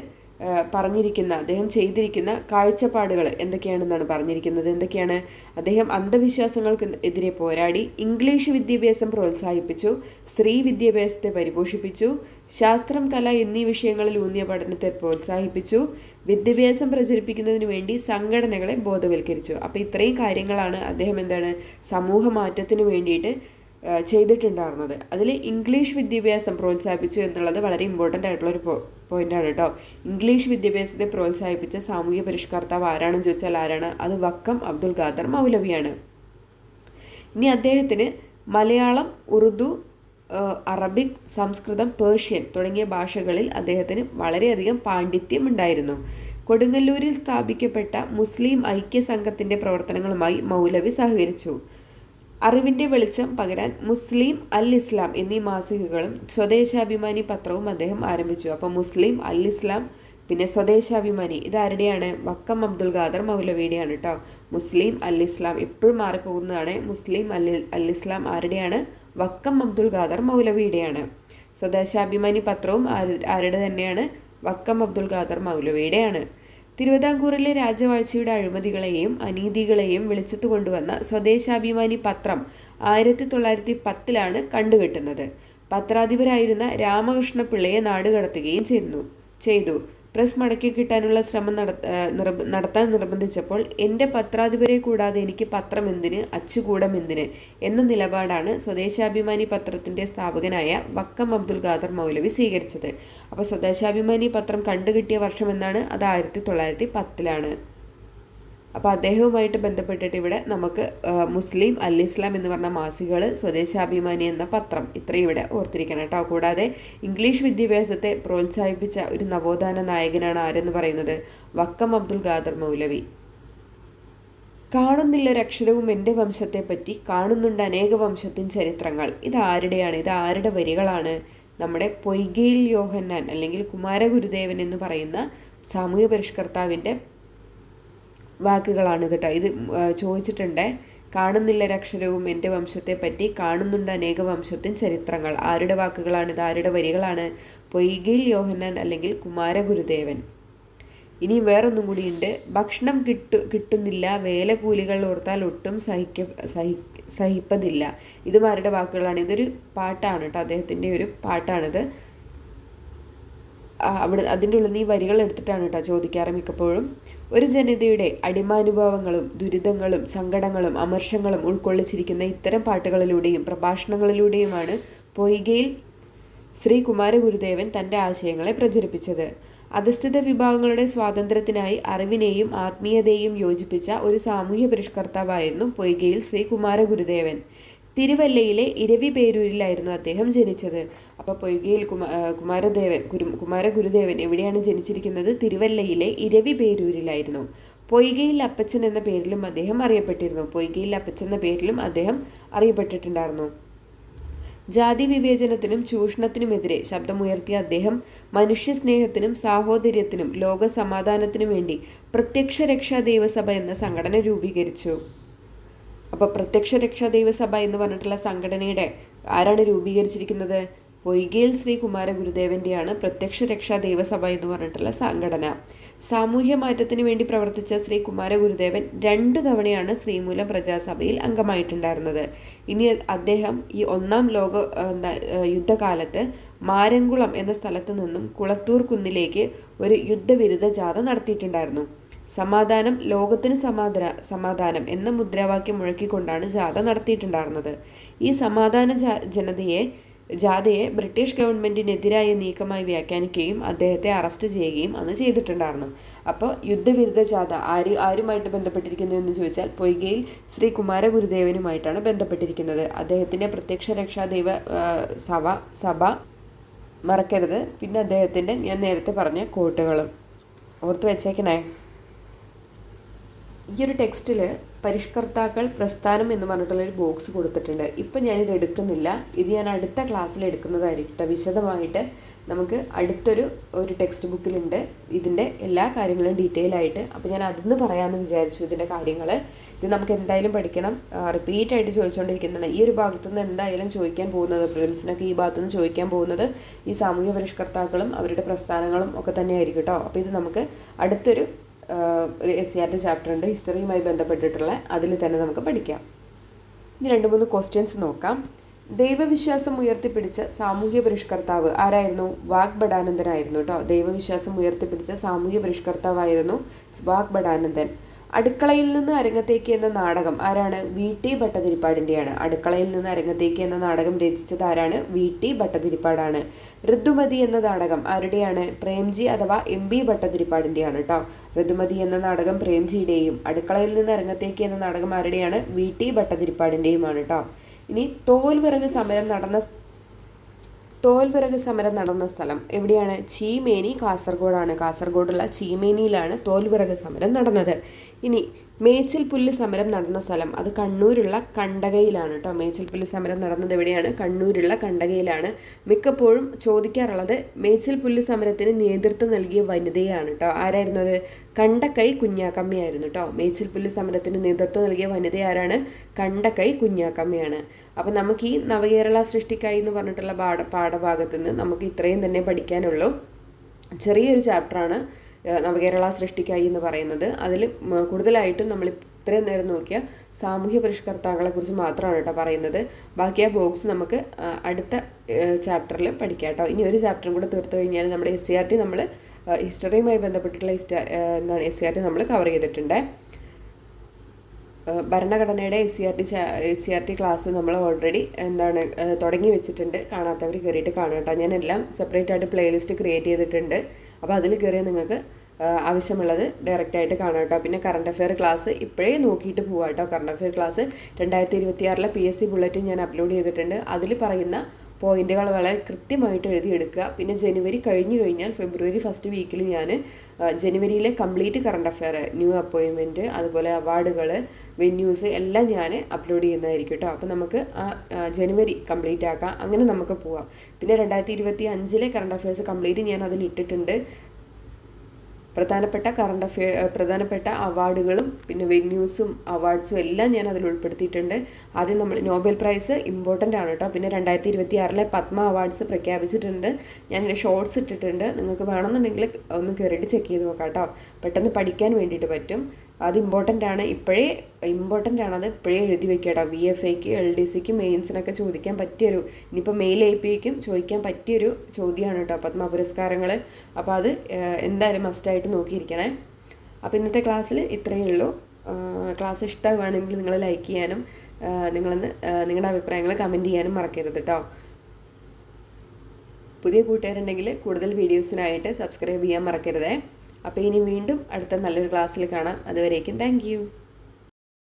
പറഞ്ഞിരിക്കുന്ന അദ്ദേഹം ചെയ്തിരിക്കുന്ന കാഴ്ചപ്പാടുകൾ എന്തൊക്കെയാണെന്നാണ് പറഞ്ഞിരിക്കുന്നത്? എന്തൊക്കെയാണ്? അദ്ദേഹം അന്ധവിശ്വാസങ്ങൾക്ക് എതിരെ പോരാടി ഇംഗ്ലീഷ് വിദ്യാഭ്യാസം പ്രോത്സാഹിപ്പിച്ചു സ്ത്രീ വിദ്യാഭ്യാസത്തെ പരിപോഷിപ്പിച്ചു ശാസ്ത്രം കല എന്നീ വിഷയങ്ങളിൽ ഊന്നിയ പഠനത്തെ പ്രോത്സാഹിപ്പിച്ചു വിദ്യാഭ്യാസം പ്രചരിപ്പിക്കുന്നതിന് വേണ്ടി സംഘടനകളെ ബോധവൽക്കരിച്ചു. അപ്പോൾ ഇത്രയും കാര്യങ്ങളാണ് അദ്ദേഹം എന്താണ്? സമൂഹ മാറ്റത്തിന് വേണ്ടിയിട്ട് ചെയ്തിട്ടുണ്ടായിരുന്നത്. അതിൽ ഇംഗ്ലീഷ് വിദ്യാഭ്യാസം പ്രോത്സാഹിപ്പിച്ചു എന്നുള്ളത് വളരെ ഇമ്പോർട്ടന്റ് ആയിട്ടുള്ളൊരു പോയിന്റാണ് കേട്ടോ. ഇംഗ്ലീഷ് വിദ്യാഭ്യാസത്തെ പ്രോത്സാഹിപ്പിച്ച സാമൂഹ്യ പരിഷ്കർത്താവ് ആരാണെന്ന് ചോദിച്ചാൽ ആരാണ്? അത് വക്കം അബ്ദുൽ ഖാദർ മൗലവിയാണ്. ഇനി അദ്ദേഹത്തിന് മലയാളം ഉറുദു അറബിക് സംസ്കൃതം പേർഷ്യൻ തുടങ്ങിയ ഭാഷകളിൽ അദ്ദേഹത്തിന് വളരെയധികം പാണ്ഡിത്യം ഉണ്ടായിരുന്നു. കൊടുങ്ങല്ലൂരിൽ സ്ഥാപിക്കപ്പെട്ട മുസ്ലിം ഐക്യ സംഘത്തിന്റെ പ്രവർത്തനങ്ങളുമായി മൗലവി സഹകരിച്ചു. അറിവിന്റെ വെളിച്ചം പകരാൻ മുസ്ലിം അൽ ഇസ്ലാം എന്നീ മാസികകളും സ്വദേശാഭിമാനി പത്രവും അദ്ദേഹം ആരംഭിച്ചു. അപ്പോൾ മുസ്ലിം അൽ ഇസ്ലാം പിന്നെ സ്വദേശാഭിമാനി. ഇതാരുടെയാണ്? വക്കം അബ്ദുൽ ഖാദർ മൗലവിയുടെയാണ് കേട്ടോ മുസ്ലിം അൽ ഇസ്ലാം എപ്പോഴും മാറിപ്പോകുന്നതാണ്. മുസ്ലിം അൽ അൽ ഇസ്ലാം ആരുടെയാണ്? വക്കം അബ്ദുൽ ഖാദർ മൗലവിയുടെയാണ്. സ്വദേശാഭിമാനി പത്രവും ആരുടെ തന്നെയാണ്? വക്കം അബ്ദുൽ ഖാദർ മൗലവിയുടെയാണ്. തിരുവിതാംകൂറിലെ രാജവാഴ്ചയുടെ അഴിമതികളെയും അനീതികളെയും വെളിച്ചത്ത് കൊണ്ടുവന്ന സ്വദേശാഭിമാനി പത്രം ആയിരത്തി തൊള്ളായിരത്തി പത്തിലാണ് കണ്ടുകെട്ടുന്നത്. പത്രാധിപരായിരുന്ന രാമകൃഷ്ണപിള്ളയെ നാടുകടത്തുകയും ചെയ്യുന്നു ചെയ്തു. പ്രസ് മടക്കി കിട്ടാനുള്ള ശ്രമം നടത്താൻ നിർബന്ധിച്ചപ്പോൾ എന്റെ പത്രാധിപരെ കൂടാതെ എനിക്ക് പത്രം എന്തിന്? അച്ചുകൂടം എന്തിന്? എന്ന നിലപാടാണ് സ്വദേശാഭിമാനി പത്രത്തിന്റെ സ്ഥാപകനായ വക്കം അബ്ദുൽ ഖാദർ മൗലവി സ്വീകരിച്ചത്. അപ്പോൾ സ്വദേശാഭിമാനി പത്രം കണ്ടുകിട്ടിയ വർഷം എന്നാണ്? അത് ആയിരത്തി തൊള്ളായിരത്തി പത്തിലാണ്. അപ്പോൾ അദ്ദേഹവുമായിട്ട് ബന്ധപ്പെട്ടിട്ട് ഇവിടെ നമുക്ക് മുസ്ലിം അൽ ഇസ്ലാം എന്ന് പറഞ്ഞ മാസികകൾ സ്വദേശാഭിമാനി എന്ന പത്രം ഇത്രയും ഇവിടെ ഓർത്തിരിക്കണം കേട്ടോ. കൂടാതെ ഇംഗ്ലീഷ് വിദ്യാഭ്യാസത്തെ പ്രോത്സാഹിപ്പിച്ച ഒരു നവോത്ഥാന നായകനാണ് ആരെന്ന് പറയുന്നത്? വക്കം അബ്ദുൽ ഖാദർ മൗലവി. കാണുന്നില്ല ഒരക്ഷരവും എന്റെ വംശത്തെപ്പറ്റി കാണുന്നുണ്ട് അനേക വംശത്തിൻ ചരിത്രങ്ങൾ. ഇത് ആരുടെയാണ്? ഇത് ആരുടെ വരികളാണ്? നമ്മുടെ പൊയ്കയിൽ യോഹന്നാൻ അല്ലെങ്കിൽ കുമാരഗുരുദേവൻ എന്ന് പറയുന്ന സാമൂഹ്യ പരിഷ്കർത്താവിന്റെ വാക്കുകളാണ് കേട്ടോ. ഇത് ചോദിച്ചിട്ടുണ്ട്. കാണുന്നില്ല രക്ഷരവും എന്റെ വംശത്തെ പറ്റി കാണുന്നുണ്ട് അനേക വംശത്തിൻ ചരിത്രങ്ങൾ. ആരുടെ വാക്കുകളാണ് ഇത്? ആരുടെ വരികളാണ്? പൊയ്കിൽ യോഹന്നാൻ അല്ലെങ്കിൽ കുമാരഗുരുദേവൻ ഇനി വേറൊന്നും കൂടിയുണ്ട് ഭക്ഷണം കിട്ടു കിട്ടുന്നില്ല. വേലകൂലികൾ ഓർത്താൽ ഒട്ടും സഹിക്ക സഹി സഹിപ്പതില്ല. ഇതും ആരുടെ വാക്കുകളാണ്? ഇതൊരു പാട്ടാണ് കേട്ടോ. അദ്ദേഹത്തിന്റെ ഒരു പാട്ടാണിത്. അവിടെ അതിന്റെ ഉള്ളിൽ നിന്ന് ഈ വരികൾ എടുത്തിട്ടാണ് കേട്ടോ ചോദിക്കാറ് മിക്കപ്പോഴും. ഒരു ജനതയുടെ അടിമാനുഭവങ്ങളും ദുരിതങ്ങളും സങ്കടങ്ങളും അമർഷങ്ങളും ഉൾക്കൊള്ളിച്ചിരിക്കുന്ന ഇത്തരം പാട്ടുകളിലൂടെയും പ്രഭാഷണങ്ങളിലൂടെയുമാണ് പൊയ്കയിൽ ശ്രീ കുമാരഗുരുദേവൻ തന്റെ ആശയങ്ങളെ പ്രചരിപ്പിച്ചത്. അധസ്ഥിത വിഭാഗങ്ങളുടെ സ്വാതന്ത്ര്യത്തിനായി അറിവിനെയും ആത്മീയതയെയും യോജിപ്പിച്ച ഒരു സാമൂഹ്യ പരിഷ്കർത്താവായിരുന്നു പൊയ്കയിൽ ശ്രീ കുമാരഗുരുദേവൻ. തിരുവല്ലയിലെ ഇരവി പേരൂരിലായിരുന്നു അദ്ദേഹം ജനിച്ചത്. അപ്പോൾ പൊയ്കയിൽ കുമാ കുമാരദേവൻ കുരു കുമാരഗുരുദേവൻ എവിടെയാണ് ജനിച്ചിരിക്കുന്നത്? തിരുവല്ലയിലെ ഇരവി പേരൂരിലായിരുന്നു. പൊയ്കയിൽ അപ്പച്ചൻ എന്ന പേരിലും അദ്ദേഹം അറിയപ്പെട്ടിരുന്നു. പൊയ്കയിൽ അപ്പച്ചൻ എന്ന പേരിലും അദ്ദേഹം അറിയപ്പെട്ടിട്ടുണ്ടായിരുന്നു. ജാതി വിവേചനത്തിനും ചൂഷണത്തിനുമെതിരെ ശബ്ദമുയർത്തിയ അദ്ദേഹം മനുഷ്യസ്നേഹത്തിനും സാഹോദര്യത്തിനും ലോക സമാധാനത്തിനു വേണ്ടി പ്രത്യക്ഷ രക്ഷാ ദേവസഭ എന്ന സംഘടന രൂപീകരിച്ചു. അപ്പോൾ പ്രത്യക്ഷ രക്ഷാ ദൈവസഭ എന്ന് പറഞ്ഞിട്ടുള്ള സംഘടനയുടെ ആരാണ് രൂപീകരിച്ചിരിക്കുന്നത്? പൊയ്കയിൽ ശ്രീ കുമാര ഗുരുദേവന്റെയാണ് പ്രത്യക്ഷ രക്ഷാ ദൈവസഭ എന്ന് പറഞ്ഞിട്ടുള്ള സംഘടന. സാമൂഹ്യ മാറ്റത്തിന് വേണ്ടി പ്രവർത്തിച്ച ശ്രീ കുമാര ഗുരുദേവൻ രണ്ട് തവണയാണ് ശ്രീമൂലം പ്രജാസഭയിൽ അംഗമായിട്ടുണ്ടായിരുന്നത്. ഇനി അദ്ദേഹം ഈ ഒന്നാം ലോക യുദ്ധകാലത്ത് മാരങ്കുളം എന്ന സ്ഥലത്ത് നിന്നും കുളത്തൂർ കുന്നിലേക്ക് ഒരു യുദ്ധവിരുദ്ധ ജാഥ നടത്തിയിട്ടുണ്ടായിരുന്നു. സമാധാനം ലോകത്തിന് സമാധാന സമാധാനം എന്ന മുദ്രാവാക്യം മുഴക്കിക്കൊണ്ടാണ് ജാഥ നടത്തിയിട്ടുണ്ടായിരുന്നത്. ഈ സമാധാന ജനതയെ ജാഥയെ ബ്രിട്ടീഷ് ഗവൺമെന്റിനെതിരായ നീക്കമായി വ്യാഖ്യാനിക്കുകയും അദ്ദേഹത്തെ അറസ്റ്റ് ചെയ്യുകയും അന്ന് ചെയ്തിട്ടുണ്ടായിരുന്നു. അപ്പോൾ യുദ്ധവിരുദ്ധ ജാഥ ആര് ആരുമായിട്ട് ബന്ധപ്പെട്ടിരിക്കുന്നു എന്ന് ചോദിച്ചാൽ പൊയ്കയിൽ ശ്രീ കുമാരഗുരുദേവനുമായിട്ടാണ് ബന്ധപ്പെട്ടിരിക്കുന്നത്. അദ്ദേഹത്തിന്റെ പ്രത്യക്ഷ രക്ഷാ ദൈവ സഭ സഭ മറക്കരുത്. പിന്നെ അദ്ദേഹത്തിന്റെ ഞാൻ നേരത്തെ പറഞ്ഞ കോട്ടുകളും. ഓർത്ത് വെച്ചേക്കണേ. ഈ ഒരു ടെക്സ്റ്റിൽ പരിഷ്കർത്താക്കൾ പ്രസ്ഥാനം എന്ന് പറഞ്ഞിട്ടുള്ളൊരു ബോക്സ് കൊടുത്തിട്ടുണ്ട്. ഇപ്പം ഞാനിത് എടുക്കുന്നില്ല. ഇത് ഞാൻ അടുത്ത ക്ലാസ്സിൽ എടുക്കുന്നതായിരിക്കും വിശദമായിട്ട് നമുക്ക് അടുത്തൊരു ഒരു ടെക്സ്റ്റ് ബുക്കിലുണ്ട്. ഇതിന്റെ എല്ലാ കാര്യങ്ങളും ഡീറ്റെയിൽ ആയിട്ട്. അപ്പോൾ ഞാൻ അതിന്ന് പറയാമെന്ന് വിചാരിച്ചു ഇതിന്റെ കാര്യങ്ങൾ ഇത് നമുക്ക് എന്തായാലും പഠിക്കണം. റിപ്പീറ്റ് ആയിട്ട് ചോദിച്ചുകൊണ്ടിരിക്കുന്നതാണ് ഈ ഒരു ഭാഗത്തു നിന്ന് എന്തായാലും ചോദിക്കാൻ പോകുന്നത് പ്രിൻസിനൊക്കെ ഈ ഭാഗത്തുനിന്ന് ചോദിക്കാൻ പോകുന്നത് ഈ സാമൂഹ്യ പരിഷ്കർത്താക്കളും അവരുടെ പ്രസ്ഥാനങ്ങളും ഒക്കെ തന്നെയായിരിക്കും കേട്ടോ അപ്പോൾ ഇത് നമുക്ക് അടുത്തൊരു ഒരു എസ് സി ആറിന്റെ ചാപ്റ്റർ ഉണ്ട് ഹിസ്റ്ററിയുമായി ബന്ധപ്പെട്ടിട്ടുള്ള അതിൽ തന്നെ നമുക്ക് പഠിക്കാം. ഇനി രണ്ട് മൂന്ന് ക്വസ്റ്റ്യൻസ് നോക്കാം. ദൈവവിശ്വാസം ഉയർത്തിപ്പിടിച്ച സാമൂഹ്യ പരിഷ്കർത്താവ് ആരായിരുന്നു? വാഗ്ബടാനന്ദനായിരുന്നു കേട്ടോ. ദൈവവിശ്വാസം ഉയർത്തിപ്പിടിച്ച സാമൂഹ്യ പരിഷ്കർത്താവായിരുന്നു വാഗ്ബടാനന്ദൻ അടുക്കളയിൽ നിന്ന് അരങ്ങത്തേക്ക് എന്ന നാടകം. ആരാണ്? വി. ടി. ഭട്ടതിരിപ്പാടിന്റെയാണ് അടുക്കളയിൽ നിന്ന് അരങ്ങത്തേക്ക് എന്ന നാടകം രചിച്ചത് ആരാണ്? വി. ടി. ഭട്ടതിരിപ്പാടാണ്. ഋതുമതി എന്ന നാടകം ആരുടെയാണ്? പ്രേംജി അഥവാ എം. ബി ഭട്ടതിരിപ്പാടിന്റെയാണ് കേട്ടോ ഋതുമതി എന്ന നാടകം പ്രേംജിയുടെയും അടുക്കളയിൽ നിന്ന് അരങ്ങത്തേക്ക് എന്ന നാടകം ആരുടെയാണ്? വി. ടി. ഭട്ടതിരിപ്പാടിന്റെയുമാണ് കേട്ടോ ഇനി തോൽവിറക് സമരം നടന്ന തോൽവിറക് സമരം നടന്ന സ്ഥലം എവിടെയാണ്? ചീമേനി കാസർഗോഡാണ്. കാസർഗോഡുള്ള ചീമേനിയിലാണ് തോൽവിറക് സമരം നടന്നത്. ഇനി മേച്ചിൽ പുല്ല് സമരം നടന്ന സ്ഥലം. അത് കണ്ണൂരുള്ള കണ്ടകയിലാണ് കേട്ടോ മേച്ചിൽ പുല്ല് സമരം നടന്നത് എവിടെയാണ്? കണ്ണൂരുള്ള കണ്ടകയിലാണ്. മിക്കപ്പോഴും ചോദിക്കാറുള്ളത് മേച്ചിൽ പുല്ല് സമരത്തിന് നേതൃത്വം നൽകിയ വനിതയാണ് കേട്ടോ ആരായിരുന്നു അത്? കണ്ടക്കൈ കുഞ്ഞാക്കമ്മയായിരുന്നു കേട്ടോ മേച്ചിൽ പുല്ല് സമരത്തിന് നേതൃത്വം നൽകിയ വനിത ആരാണ്? കണ്ടക്കൈ കുഞ്ഞാക്കമ്മയാണ്. അപ്പം നമുക്ക് ഈ നവകേരള സൃഷ്ടിക്കായി എന്ന് പറഞ്ഞിട്ടുള്ള പാഠ പാഠഭാഗത്ത് നിന്ന് നമുക്ക് ഇത്രയും തന്നെ പഠിക്കാനുള്ളൂ. ചെറിയൊരു ചാപ്റ്ററാണ് നവകേരള സൃഷ്ടിക്കായി എന്ന് പറയുന്നത്. അതിൽ കൂടുതലായിട്ടും നമ്മൾ ഇത്രയും നേരം നോക്കിയ സാമൂഹ്യ പരിഷ്കർത്താക്കളെ കുറിച്ച് മാത്രമാണ് കേട്ടോ പറയുന്നത്. ബാക്കി ആ ബോക്സ് നമുക്ക് അടുത്ത ചാപ്റ്ററിൽ പഠിക്കാം കേട്ടോ. ഇനി ഒരു ചാപ്റ്ററും കൂടെ തീർത്തു കഴിഞ്ഞാൽ നമ്മുടെ എസ് സി ആർ ടി നമ്മൾ ഹിസ്റ്ററിയുമായി ബന്ധപ്പെട്ടിട്ടുള്ള എന്താണ് എസ് സി ആർ ടി നമ്മൾ കവർ ചെയ്തിട്ടുണ്ട്. ഭരണഘടനയുടെ S C R T S C R T class നമ്മൾ ഓൾറെഡി എന്താണ് തുടങ്ങി വെച്ചിട്ടുണ്ട്. കാണാത്തവർ കയറിയിട്ട് കാണാം കേട്ടോ. ഞാനെല്ലാം സെപ്പറേറ്റ് ആയിട്ട് പ്ലേലിസ്റ്റ് ക്രിയേറ്റ് ചെയ്തിട്ടുണ്ട്. അപ്പോൾ അതിൽ കയറിയാൽ നിങ്ങൾക്ക് ആവശ്യമുള്ളത് ഡയറക്റ്റായിട്ട് കാണാം കേട്ടോ. പിന്നെ കറണ്ട് അഫെയർ ക്ലാസ് ഇപ്പോഴേ നോക്കിയിട്ട് പോവാം കേട്ടോ. കറണ്ട് അഫെയർ ക്ലാസ് രണ്ടായിരത്തി ഇരുപത്തിയാറിലെ പി എസ് സി ബുള്ളറ്റിൻ ഞാൻ അപ്ലോഡ് ചെയ്തിട്ടുണ്ട്. അതിൽ പറയുന്ന പോയിന്റുകൾ വളരെ കൃത്യമായിട്ട് എഴുതിയെടുക്കുക പിന്നെ ജനുവരി കഴിഞ്ഞു കഴിഞ്ഞാൽ ഫെബ്രുവരി ഫസ്റ്റ് വീക്കിൽ ഞാൻ ജനുവരിയിലെ കംപ്ലീറ്റ് കറണ്ട് അഫെയർ ന്യൂ അപ്പോയിൻമെന്റ് അതുപോലെ അവാർഡുകൾ വെന്യൂസ് എല്ലാം ഞാൻ അപ്ലോഡ് ചെയ്യുന്നതായിരിക്കും കേട്ടോ അപ്പോൾ നമുക്ക് ആ ജനുവരി കംപ്ലീറ്റ് ആക്കാം. അങ്ങനെ നമുക്ക് പോവാം. പിന്നെ രണ്ടായിരത്തി ഇരുപത്തി അഞ്ചിലെ കറണ്ട് അഫെയർസ് കംപ്ലീറ്റ് ഞാൻ അതിൽ ഇട്ടിട്ടുണ്ട്. പ്രധാനപ്പെട്ട കറണ്ട് അഫെയർ പ്രധാനപ്പെട്ട അവാർഡുകളും പിന്നെ വെന്യൂസും അവാർഡ്സും എല്ലാം ഞാൻ അതിൽ ഉൾപ്പെടുത്തിയിട്ടുണ്ട്. ആദ്യം നമ്മൾ നോബൽ പ്രൈസ് ഇമ്പോർട്ടന്റ് ആണ് കേട്ടോ പിന്നെ രണ്ടായിരത്തി ഇരുപത്തി ആറിലെ പത്മ അവാർഡ്സ് പ്രഖ്യാപിച്ചിട്ടുണ്ട്. ഞാൻ ഷോർട്സ് ഇട്ടിട്ടുണ്ട്. നിങ്ങൾക്ക് വേണമെന്നുണ്ടെങ്കിൽ ഒന്ന് കയറിയിട്ട് ചെക്ക് ചെയ്ത് നോക്കാം കേട്ടോ പെട്ടെന്ന് പഠിക്കാൻ വേണ്ടിയിട്ട് പറ്റും. അത് ഇമ്പോർട്ടന്റ് ആണ്. ഇപ്പോഴേ ഇമ്പോർട്ടന്റ് ആണ്. അത് ഇപ്പോഴേ എഴുതി വെക്കുക കേട്ടോ വി എഫ് എക്ക് എൽ ഡി സിക്ക് മെയിൻസിനൊക്കെ ചോദിക്കാൻ പറ്റിയൊരു ഇനിയിപ്പോൾ മെയിൽ ഐ പി ഐക്കും ചോദിക്കാൻ പറ്റിയൊരു ചോദ്യമാണ് കേട്ടോ. പത്മ പുരസ്കാരങ്ങൾ അപ്പോൾ അത് എന്തായാലും മസ്റ്റായിട്ട് നോക്കിയിരിക്കണേ. അപ്പോൾ ഇന്നത്തെ ക്ലാസ്സിൽ ഇത്രയേ ഉള്ളൂ. ക്ലാസ് ഇഷ്ടമാണെങ്കിൽ നിങ്ങൾ ലൈക്ക് ചെയ്യാനും നിങ്ങളൊന്ന് നിങ്ങളുടെ അഭിപ്രായങ്ങൾ കമന്റ് ചെയ്യാനും മറക്കരുത് കേട്ടോ. പുതിയ കൂട്ടുകാരുണ്ടെങ്കിൽ കൂടുതൽ വീഡിയോസിനായിട്ട് സബ്സ്ക്രൈബ് ചെയ്യാൻ മറക്കരുതേ. അപ്പോൾ ഇനി വീണ്ടും അടുത്ത നല്ലൊരു ക്ലാസ്സിൽ കാണാം. അതുവരേക്കും താങ്ക്